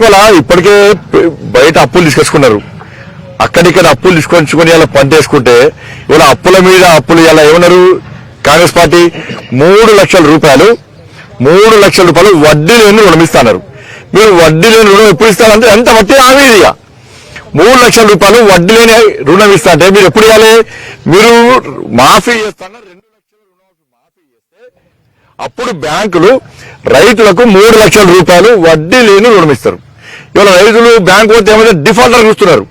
ఇవాళ ఇప్పటికే బయట అప్పులు తీసుకొచ్చుకున్నారు. అక్కడిక్కడ అప్పులు తీసుకొచ్చుకుని ఇలా పంటేసుకుంటే ఇవాళ అప్పుల మీద అప్పులు ఇలా ఏమన్నారు? కాంగ్రెస్ పార్టీ మూడు లక్షల రూపాయలు మూడు లక్షల రూపాయలు వడ్డీ లేని రుణం ఇస్తున్నారు. మీరు వడ్డీ లేని రుణం ఎప్పుడు ఇస్తారంటే ఎంత వడ్డీ హామీ ఇక. మూడు లక్షల రూపాయలు వడ్డీ లేని రుణం ఇస్తా అంటే మీరు ఎప్పుడు ఇవ్వాలి? మీరు మాఫీ చేస్తాన? రెండు లక్షల మాఫీ చేస్తే అప్పుడు బ్యాంకులు రైతులకు మూడు లక్షల రూపాయలు వడ్డీ లేని రుణం ఇస్తారు. ఇవాళ రైతులు బ్యాంకు పోతే ఏమైతే డిఫాల్టర్ చూస్తున్నారు.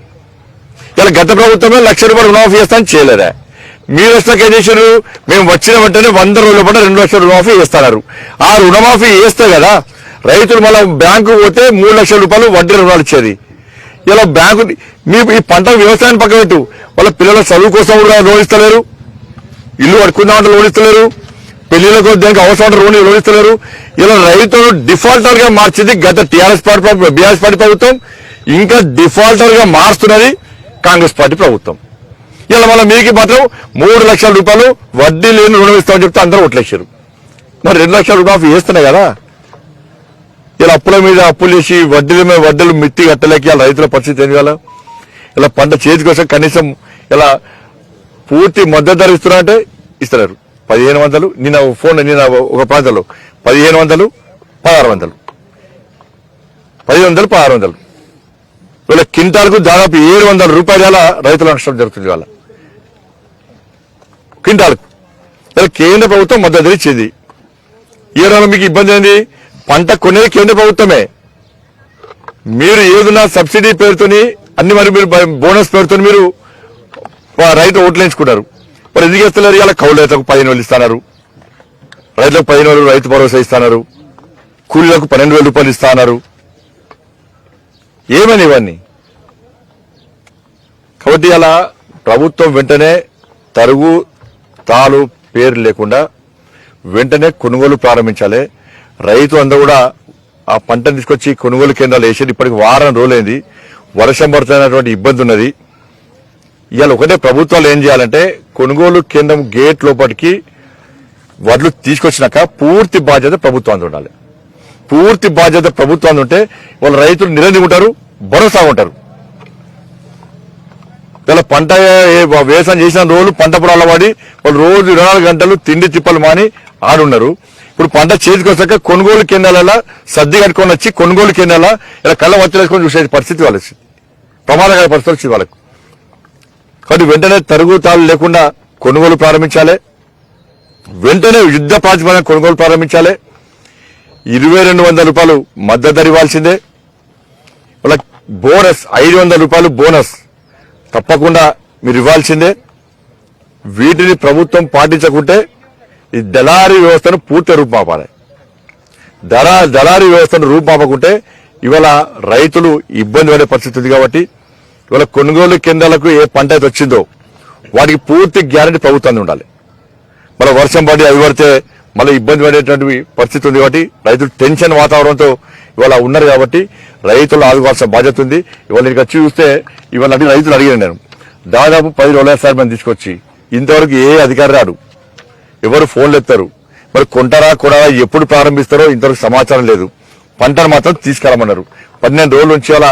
ఇలా గత ప్రభుత్వమే లక్ష రూపాయలు రుణమాఫీ చేస్తాను చేయలేదా? మీరు వస్తాక ఏం చేశారు? మేము వచ్చిన వెంటనే వంద రోజుల పాటు రెండు లక్షల రుణమాఫీ చేస్తున్నారు. ఆ రుణమాఫీ చేస్తే కదా రైతులు మళ్ళీ బ్యాంకు పోతే మూడు లక్షల రూపాయలు వడ్డీ రుణాలు ఇచ్చేది. ఇలా బ్యాంకు మీ ఈ పంట వ్యవసాయాన్ని పక్కన పెట్టు. వాళ్ళ పిల్లల చదువు కోసం కూడా లోన్ ఇస్తలేరు. ఇల్లు కట్టుకుందామంటే లోన్ ఇస్తలేరు. పెళ్ళిళ్ళకు దానికి అవసరం ఉంటే లోన్ ఇలా రైతులు డిఫాల్టర్గా మార్చింది గత టీఆర్ఎస్ పార్టీ బీఆర్ఎస్ పార్టీ ప్రభుత్వం. ఇంకా డిఫాల్టర్గా మారుస్తున్నది కాంగ్రెస్ పార్టీ ప్రభుత్వం. ఇలా మళ్ళీ మీకు మాత్రం మూడు లక్షల రూపాయలు వడ్డీ లేని రుణం ఇస్తామని చెప్తే అందరూ ఓట్లేసారు మరి రెండు లక్షల రూపాయలు వేస్తున్నాయి కదా. ఇలా అప్పుల మీద అప్పులు చేసి వడ్డీల మీద వడ్డీలు మిత్తి కట్టలేక ఇలా రైతుల పరిస్థితి ఏం చేయాలి ఇలా పంట చేతి కోసం కనీసం ఇలా పూర్తి మద్దతు ధర ఇస్తున్నారంటే ఇస్తున్నారు పదిహేను వందలు నిన్న ఫోన్ నిన్న ఒక ప్రాంతంలో. పదిహేను వందలు పదహారు వందలు. పదిహేను వందలు పదహారు వందలు. వీళ్ళ కింటాలకు దాదాపు ఏడు వందల రూపాయల రైతుల నష్టం జరుగుతుంది వాళ్ళ క్వింటాలకు. ఇలా కేంద్ర ప్రభుత్వం మద్దతు ఇచ్చింది. ఈ రోజు మీకు ఇబ్బంది ఏంది? పంట కొనేది కేంద్ర ప్రభుత్వమే. మీరు ఏదన్నా సబ్సిడీ పేరుతోని అన్ని మరి మీరు బోనస్ పేరుతో మీరు రైతు ఓట్లు వేయించుకున్నారు మరి ఎందుకు ఇలా కౌలు రైతులకు పదిహేను వేలు ఇస్తున్నారు. రైతులకు పదిహేను వేలు రైతు భరోసా ఇస్తున్నారు. కూలీలకు పన్నెండు వేల రూపాయలు ఇస్తున్నారు. ఏమని ఇవన్నీ? కాబట్టి అలా ప్రభుత్వం వెంటనే తరుగు తాలు పేరు లేకుండా వెంటనే కొనుగోలు ప్రారంభించాలి. రైతు అందరూ కూడా ఆ పంటను తీసుకొచ్చి కొనుగోలు కేంద్రాలు వేసేది ఇప్పటికి వారం రోజులైంది. వర్షం పడుతున్నటువంటి ఇబ్బంది ఉన్నది. ఇవాళ ఒకటే ప్రభుత్వాలు ఏం చేయాలంటే కొనుగోలు కేంద్రం గేట్ లోపలికి వడ్లు తీసుకొచ్చినాక పూర్తి బాధ్యత ప్రభుత్వానికి ఉండాలి. పూర్తి బాధ్యత ప్రభుత్వాన్ని ఉంటే వాళ్ళ రైతులు నిరంజి ఉంటారు భరోసా ఉంటారు. ఇలా పంట వ్యవసాయం చేసిన రోజులు పంట పొలాల పడి వాళ్ళు రోజు ఇరవై నాలుగు గంటలు తిండి తిప్పలు మాని ఆడున్నారు ఇప్పుడు పంట చేతికి వచ్చాక కొనుగోలు కేంద్రాల సర్ది కట్టుకొని వచ్చి కొనుగోలు కేంద్రాల ఇలా కళ్ళ వచ్చేసుకొని చూసే పరిస్థితి వాళ్ళకి ప్రమాదకర పరిస్థితి వాళ్ళకు. కాబట్టి వెంటనే తరుగుతాలు లేకుండా కొనుగోలు ప్రారంభించాలి. వెంటనే యుద్ధ ప్రాతిపదికన కొనుగోలు ప్రారంభించాలి. ఇరవై రెండు వందల రూపాయలు మద్దతు ధర ఇవ్వాల్సిందే వాళ్ళ బోనస్ ఐదు వందల రూపాయలు బోనస్ తప్పకుండా మీరు ఇవ్వాల్సిందే. వీటిని ప్రభుత్వం పాటించకుంటే ఈ దళారీ వ్యవస్థను పూర్తి రూపుమాపాలి. ధర దళారీ వ్యవస్థను రూపుమాపకుంటే ఇవాళ రైతులు ఇబ్బంది పడే పరిస్థితి ఉంది కాబట్టి ఇవాళ కొనుగోలు కేంద్రాలకు ఏ పంట అయితే వచ్చిందో వాటికి పూర్తి గ్యారంటీ ప్రభుత్వాన్ని ఉండాలి. మళ్ళీ వర్షం పడి అవి పడితే మళ్ళీ ఇబ్బంది పడేటువంటి పరిస్థితి ఉంది కాబట్టి రైతులు టెన్షన్ వాతావరణంతో ఇవాళ ఉన్నారు కాబట్టి రైతులు ఆదుకోవాల్సిన బాధ్యత ఉంది. ఇవాళ నేను వచ్చి చూస్తే ఇవాళ అడిగి రైతులు అడిగాను నేను దాదాపు పది రోజుల సార్ మనం తీసుకొచ్చి ఇంతవరకు ఏ అధికారి రాడు? ఎవరు ఫోన్లు ఎత్తారు? మరి కొంటారా కొడారా ఎప్పుడు ప్రారంభిస్తారో ఇంతవరకు సమాచారం లేదు. పంటను మాత్రం తీసుకురామన్నారు. పన్నెండు రోజుల నుంచి అలా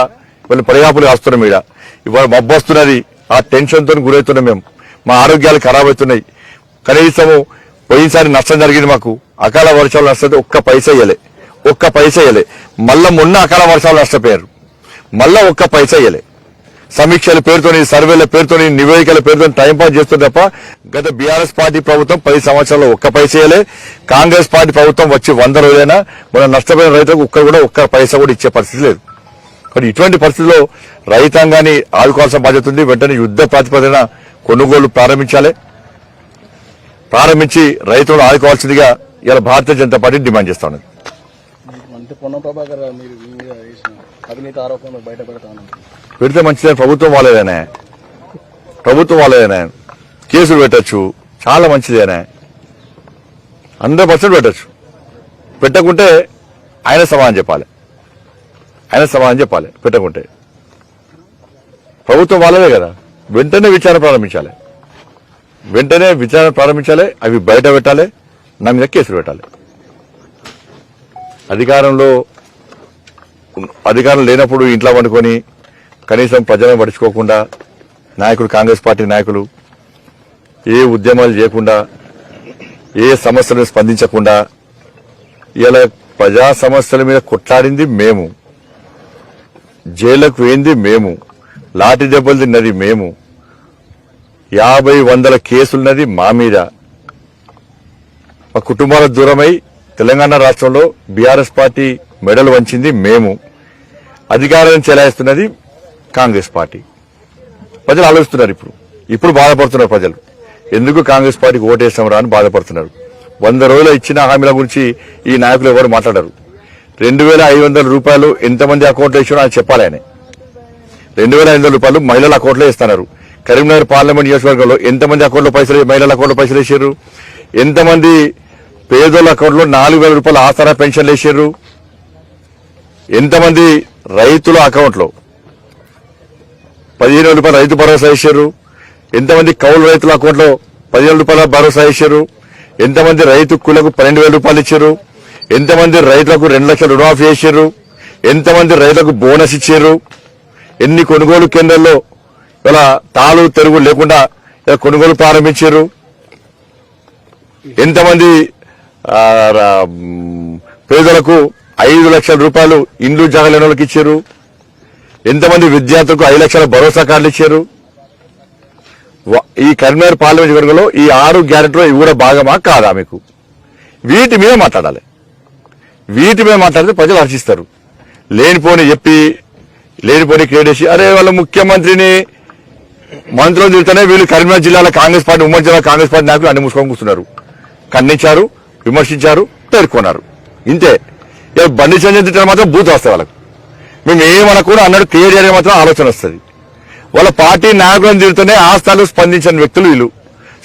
వాళ్ళు పరిగాపులు కాస్తున్నాం ఇక్కడ ఇవాళ మబ్బు వస్తున్నది. ఆ టెన్షన్తో గురవుతున్నాం మేము. మా ఆరోగ్యాలు ఖరాబ్ అవుతున్నాయి. కనీసము పోయినసారి నష్టం జరిగింది మాకు. అకాల వర్షాలు నష్టం ఒక్క పైసా ఇయ్యలే. ఒక్క పైసా ఇయ్యలే. మళ్ళా మొన్న అకాల వర్షాలు నష్టపోయారు. మళ్ళా ఒక్క పైసా ఇయ్యలే. సమీక్షల పేరుతోని సర్వేల పేరుతోని నివేదికల పేరుతో టైంపాస్ చేస్తుంది తప్ప గత బీఆర్ఎస్ పార్టీ ప్రభుత్వం పది సంవత్సరాల్లో ఒక్క పైసేయలే కాంగ్రెస్ పార్టీ ప్రభుత్వం వచ్చి వంద రోజులైనా మన నష్టపోయిన రైతులకు ఒక్క కూడా ఒక్క పైసా కూడా ఇచ్చే పరిస్థితి లేదు. కానీ ఇటువంటి పరిస్థితుల్లో రైతాంగాన్ని ఆదుకోవాల్సిన బాధ్యత ఉంది. వెంటనే యుద్ధ ప్రాతిపదికన కొనుగోలు ప్రారంభించాలి. ప్రారంభించి రైతులను ఆదుకోవాల్సిందిగా ఇలా భారతీయ జనతా పార్టీ డిమాండ్ చేస్తా ఉన్నది. మీరు పెడతా మంచిదని ప్రభుత్వం వాళ్ళేదేనే. ప్రభుత్వం వాళ్ళేదేనే. కేసులు పెట్టచ్చు. చాలా మంచిదేనే. హండ్రెడ్ పర్సెంట్ పెట్టచ్చు. పెట్టకుంటే ఆయన సమాధానం చెప్పాలి. ఆయన సమాధానం చెప్పాలి పెట్టకుంటే. ప్రభుత్వం వాళ్ళదే కదా. వెంటనే విచారణ ప్రారంభించాలి. వెంటనే విచారణ ప్రారంభించాలి అవి బయట పెట్టాలి నా మీద కేసులు పెట్టాలి. అధికారంలో అధికారం లేనప్పుడు ఇంట్లో వండుకొని కనీసం ప్రజలను పడుచుకోకుండా నాయకులు కాంగ్రెస్ పార్టీ నాయకులు ఏ ఉద్యమాలు చేయకుండా ఏ సమస్యలను స్పందించకుండా ఇలా ప్రజా సమస్యల మీద కొట్లాడింది మేము. జైలుకు వేయింది మేము. లాఠీ దెబ్బలు తిన్నది మేము. యాభై వందల కేసులున్నది మా మీద. మా కుటుంబాలకు దూరమై తెలంగాణ రాష్ట్రంలో బీఆర్ఎస్ పార్టీ మెడలు వంచింది మేము. అధికారాన్ని చెలాయిస్తున్నది కాంగ్రెస్ పార్టీ. ప్రజలు ఆలోచిస్తున్నారు ఇప్పుడు. ఇప్పుడు బాధపడుతున్నారు ప్రజలు. ఎందుకు కాంగ్రెస్ పార్టీకి ఓటేస్తాం రా అని బాధపడుతున్నారు. వంద రోజులు ఇచ్చిన హామీల గురించి ఈ నాయకులు ఎవరు మాట్లాడరు. రెండు వేల ఐదు వందల రూపాయలు ఎంతమంది అకౌంట్లో ఇచ్చారో అని చెప్పాలి ఆయన. రెండు వేల ఐదు వందల రూపాయలు మహిళల అకౌంట్లో ఇస్తున్నారు. కరీంనగర్ పార్లమెంట్ నియోజకవర్గంలో ఎంతమంది అకౌంట్లో పైసలు మహిళల అకౌంట్లో పైసలు వేసారు ఎంతమంది పేదోళ్ళ అకౌంట్లో నాలుగు వేల రూపాయల ఆసరా పెన్షన్లు వేసారు ఎంతమంది రైతుల అకౌంట్లో పదిహేను వేల రూపాయల రైతు భరోసా వేసారు ఎంతమంది కౌలు రైతుల అకౌంట్లో పదిహేను రూపాయల భరోసా వేసారు ఎంతమంది రైతు కులకు పన్నెండు వేల రూపాయలు ఇచ్చారు? ఎంతమంది రైతులకు రెండు లక్షలు రుణమాఫీ చేశారు ఎంతమంది రైతులకు బోనస్ ఇచ్చారు ఎన్ని కొనుగోలు కేంద్రాల్లో ఇలా తాళు తెరుగు లేకుండా కొనుగోలు ప్రారంభించారు ఎంతమంది పేదలకు ఐదు లక్షల రూపాయలు ఇండ్లు జాగలేని వాళ్ళకి ఇచ్చారు ఎంతమంది విద్యార్థులకు ఐదు లక్షల భరోసా కార్డులు ఇచ్చారు ఈ కరీంనగర్ పార్లమెంట్ వర్గంలో ఈ ఆరు గ్యారెంటీలో ఇవి కూడా భాగమా కాదా మీకు? వీటి మీద మాట్లాడాలి. వీటి మీద మాట్లాడితే ప్రజలు హర్షిస్తారు. లేనిపోని చెప్పి లేనిపోని క్రియేట్ అరే వాళ్ళ ముఖ్యమంత్రిని మంత్రులు తిరుగుతూనే వీళ్ళు కరీంనగర్ జిల్లాలో కాంగ్రెస్ పార్టీ ఉమ్మడి జిల్లా కాంగ్రెస్ పార్టీ నాయకులు అన్ని మూసుకొని కూర్చున్నారు. ఖండించారు విమర్శించారు పేర్కొన్నారు. ఇంతే. బండి సంజయ్ మాత్రం బూత్ వస్తాయి వాళ్ళకు. మేము ఏమనకూడదు అన్నాడు క్లియర్ చేయడం మాత్రం ఆలోచన వస్తుంది. వాళ్ళ పార్టీ నాయకులను తిరుగుతూనే ఆ స్పందించిన వ్యక్తులు వీళ్ళు.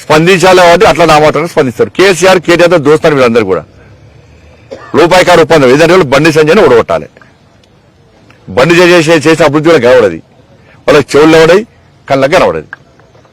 స్పందించాలి కాబట్టి అట్లా నా స్పందిస్తారు. కేసీఆర్ కేటీఆర్ దోస్తారు వీళ్ళందరూ కూడా. రూపాయికారు ఒప్పందం. ఏదంటే వాళ్ళు బండి సంజయ్ని ఓడగొట్టాలి బండి సంజయ్ చేసే అభివృద్ధి వాళ్ళకి కనబడది వాళ్ళకి చెవులు కనబడాయి కళ్ళకి కనబడది